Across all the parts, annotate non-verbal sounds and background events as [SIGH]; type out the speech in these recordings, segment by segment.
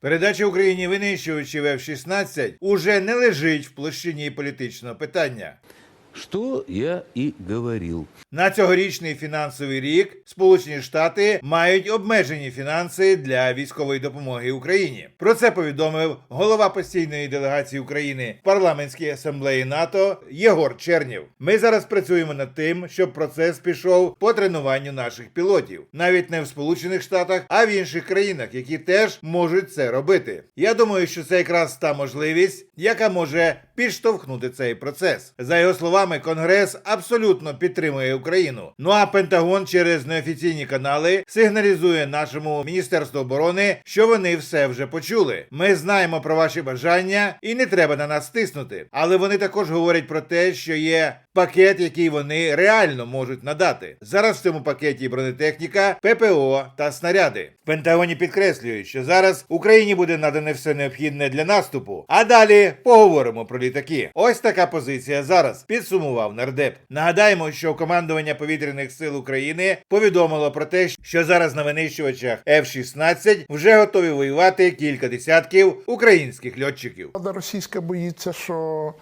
Передача Україні винищувачів F-16 уже не лежить в площині політичного питання. Что я и говорил. На цьогорічний фінансовий рік Сполучені Штати мають обмежені фінанси для військової допомоги Україні. Про це повідомив голова постійної делегації України в парламентській асамблеї НАТО Єгор Чернєв. Ми зараз працюємо над тим, щоб процес пішов по тренуванню наших пілотів, навіть не в Сполучених Штатах, а в інших країнах, які теж можуть це робити. Я думаю, що це якраз та можливість, яка може підштовхнути цей процес. За його словами, Конгрес абсолютно підтримує Україну. Ну а Пентагон через неофіційні канали сигналізує нашому міністерству оборони, що вони все вже почули. Ми знаємо про ваші бажання, і не треба на нас тиснути. Але вони також говорять про те, що є пакет, який вони реально можуть надати. Зараз в цьому пакеті бронетехніка, ППО та снаряди. В Пентагоні підкреслюють, що зараз Україні буде надане все необхідне для наступу. А далі поговоримо про літаки. Ось така позиція зараз. Підсумував нардеп. Нагадаємо, що командування повітряних сил України повідомило про те, що зараз на винищувачах F-16 вже готові воювати кілька десятків українських льотчиків. Влада російська боїться, що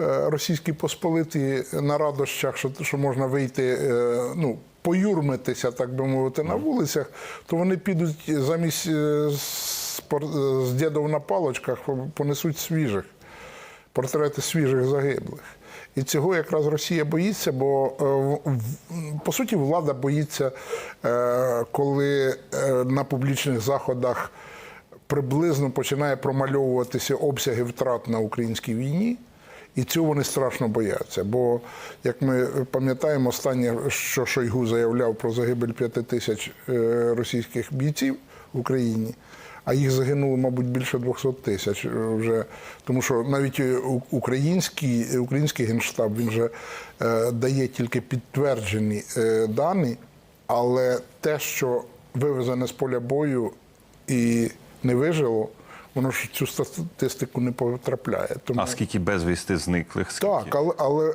е, російські посполиті на радощах, що, що можна вийти, е, ну, поюрмитися, так би мовити, на вулицях, то вони підуть замість е, з дідов на палочках, понесуть свіжих, портрети свіжих загиблих. І цього якраз Росія боїться, бо е, по суті влада боїться, е, коли е, на публічних заходах приблизно починає промальовуватися обсяги втрат на українській війні. І цього вони страшно бояться. Бо, як ми пам'ятаємо, останнє, що Шойгу заявляв про загибель п'яти тисяч російських бійців в Україні, а їх загинуло, мабуть, більше 200 тисяч е, вже. Тому що навіть е, український, український генштаб він вже е, дає тільки підтверджені е, дані, але те, що вивезене з поля бою і не вижило, воно ж цю статистику не потрапляє. Тому А скільки безвісти зниклих? Скільки? так, але, але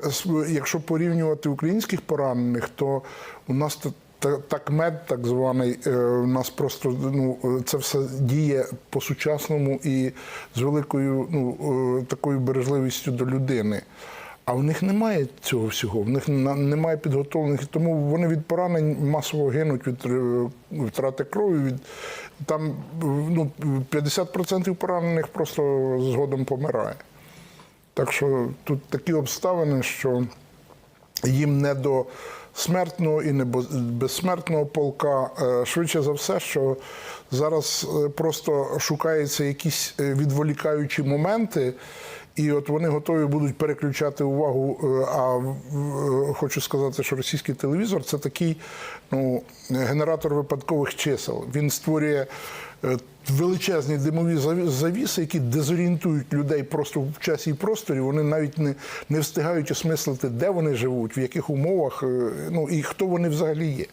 якщо порівнювати українських поранених, то у нас так мед, так званий, е, у нас просто ну е, це все діє по-сучасному і з великою ну е, такою бережливістю до людини. А в них немає цього всього, в них немає підготовлених, тому вони від поранень масово гинуть від е, втрати крові. Від там е, ну 50% поранених просто згодом помирає. Так що тут такі обставини, що їм не до смертного і не безсмертного полка. Е, Швидше за все, що зараз е, просто шукаються якісь е, відволікаючі моменти. І от вони готові будуть переключати увагу. е, А е, хочу сказати, що російський телевізор це такий ну, генератор випадкових чисел. Він створює е, величезні димові заві- завіси, які дезорієнтують людей просто в часі і просторі. Вони навіть не, не встигають осмислити, де вони живуть, в яких умовах, ну і хто вони взагалі є.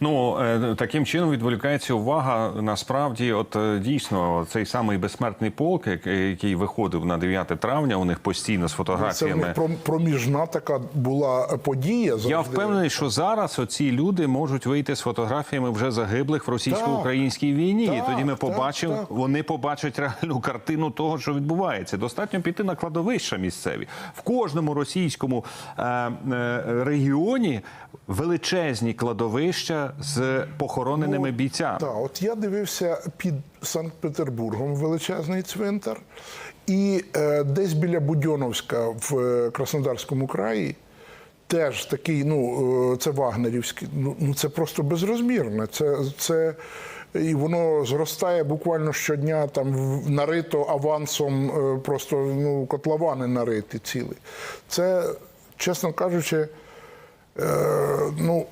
Ну е, таким чином відволікається увага. Насправді, от е, дійсно, цей самий безсмертний полк, який який виходив на 9 травня, у них постійно з Це в фотографіями. них про- проміжна така була подія. Я впевнений, що зараз оці люди можуть вийти з фотографіями вже загиблих в російсько-українській війні, і тоді ми так, побачимо, так. вони побачать реальну картину того, що відбувається. Достатньо піти на кладовища місцеві в кожному російському е, е, регіоні величезні кладовища з похороненими бійцями. Так, от я дивився під Санкт-Петербургом величезний цвинтар, і е, десь біля Будьоновська в е, Краснодарському краї. Теж такий, ну е, це вагнерівський, ну, ну це просто безрозмірне. Це, це і воно зростає буквально щодня, там нарито авансом, е, просто ну, котловани нариті цілі. Це, чесно кажучи, ну,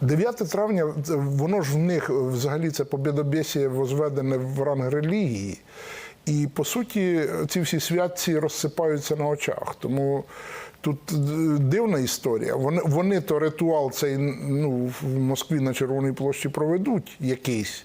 9 травня, воно ж в них взагалі це побєдобєсія возведене в ранг релігії. І по суті, ці всі святці розсипаються на очах. Тому тут е, дивна історія. Вони, вони то ритуал цей ну, в Москві на Червоній площі проведуть якийсь.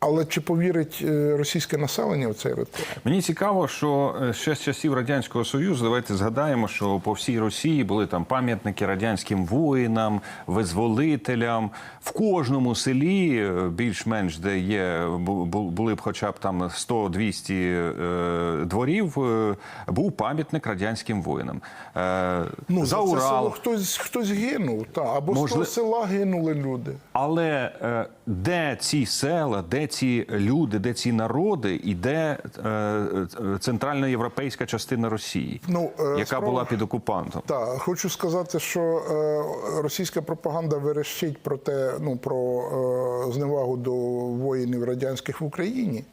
Але чи повірить е, російське населення в цей ритуал? Мені цікаво, що е, ще з часів радянського союзу давайте згадаємо, що по всій Росії були там пам'ятники радянським воїнам, визволителям. В кожному селі, е, більш-менш де є, бу- бу- були б хоча б там 100-200 е, дворів, був пам'ятник радянським воїнам. Ну, за це село хтось, хтось гинув, та, або з Можли- того села гинули люди. Але де ці села, де ці люди, де ці народи, і де е, е, центральна європейська частина Росії, Ну, е, яка справа- була під окупантом? Так, хочу сказати, що е, російська пропаганда верещить про те, ну про е, зневагу до воїнів радянських в Україні.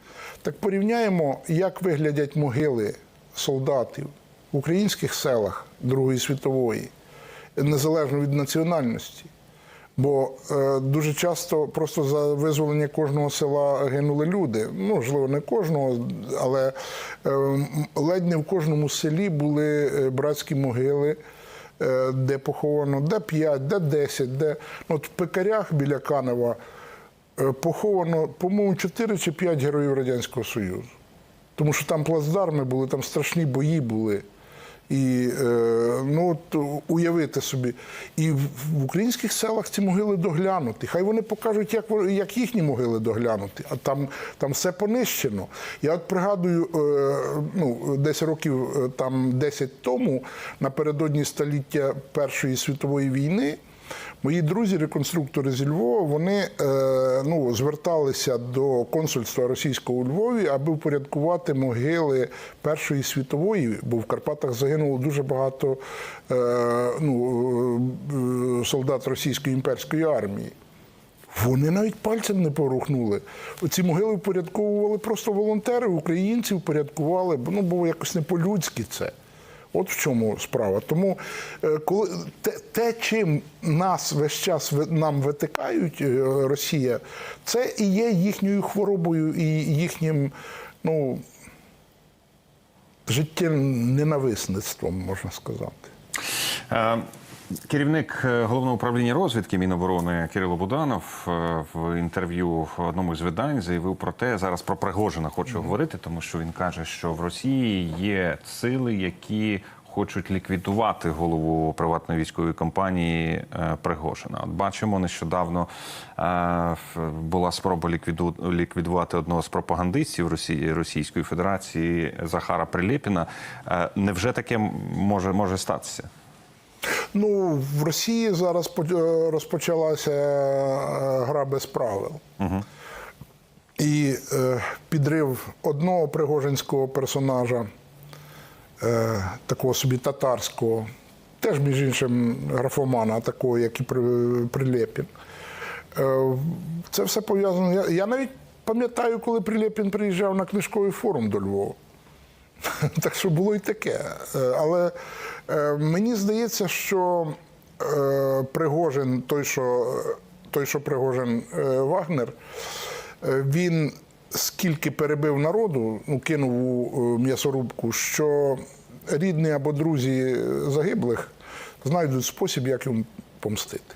Так порівняємо, як виглядять могили солдатів в українських селах Другої світової, незалежно від національності. Бо е, дуже часто просто за визволення кожного села гинули люди. Ну, можливо, не кожного, але е, ледь не в кожному селі були е, братські могили, е, де поховано де 5, де 10, де ну, от в пекарях біля Канева е, поховано, по-моєму, 4 чи 5 героїв Радянського Союзу. Тому що там плацдарми були, там страшні бої були. І е, ну, от, уявити собі. І в, українських селах ці могили доглянуті. Хай вони покажуть, як, як їхні могили доглянути, а там, там все понищено. Я от пригадую, е, ну, десь років е, там 10 тому, напередодні століття Першої світової війни, Мої друзі, реконструктори зі Львова, вони е, ну, зверталися до консульства російського у Львові, аби впорядкувати могили Першої світової, бо в Карпатах загинуло дуже багато е, ну, е, солдат російської імперської армії. Вони навіть пальцем не порухнули. Ці могили впорядковували просто волонтери, українці впорядкували, ну, бо якось не по-людськи це. От в чому справа. Тому е, коли те, те, чим нас весь час нам витикають е, Росія, це і є їхньою хворобою і їхнім ну, життєвим ненависництвом, можна сказати. Керівник е, головного управління розвідки Міноборони Кирило Буданов е, в інтерв'ю в одному з видань заявив про те, зараз про Пригожина хочу говорити, тому що він каже, що в Росії є сили, які хочуть ліквідувати голову приватної військової компанії е, Пригожина. От бачимо, нещодавно була спроба ліквіду- ліквідувати одного з пропагандистів Росії Російської Федерації Захара Прилєпіна. Е, Невже таке може, може статися? Ну, в Росії зараз е, розпочалася е, гра без правил. І е, підрив одного пригожинського персонажа, е, такого собі татарського, теж, між іншим, графомана, такого, як і При- Прилєпін. Е, це все пов'язано. Я, я навіть пам'ятаю, коли Прилєпін приїжджав на книжковий форум до Львова. [LAUGHS] Так що було і таке. Е, Але е, мені здається, що е, Пригожин, той, що, той, що Пригожин Вагнер, він скільки перебив народу, ну, кинув у м'ясорубку, що рідні або друзі загиблих знайдуть спосіб, як йому помстити.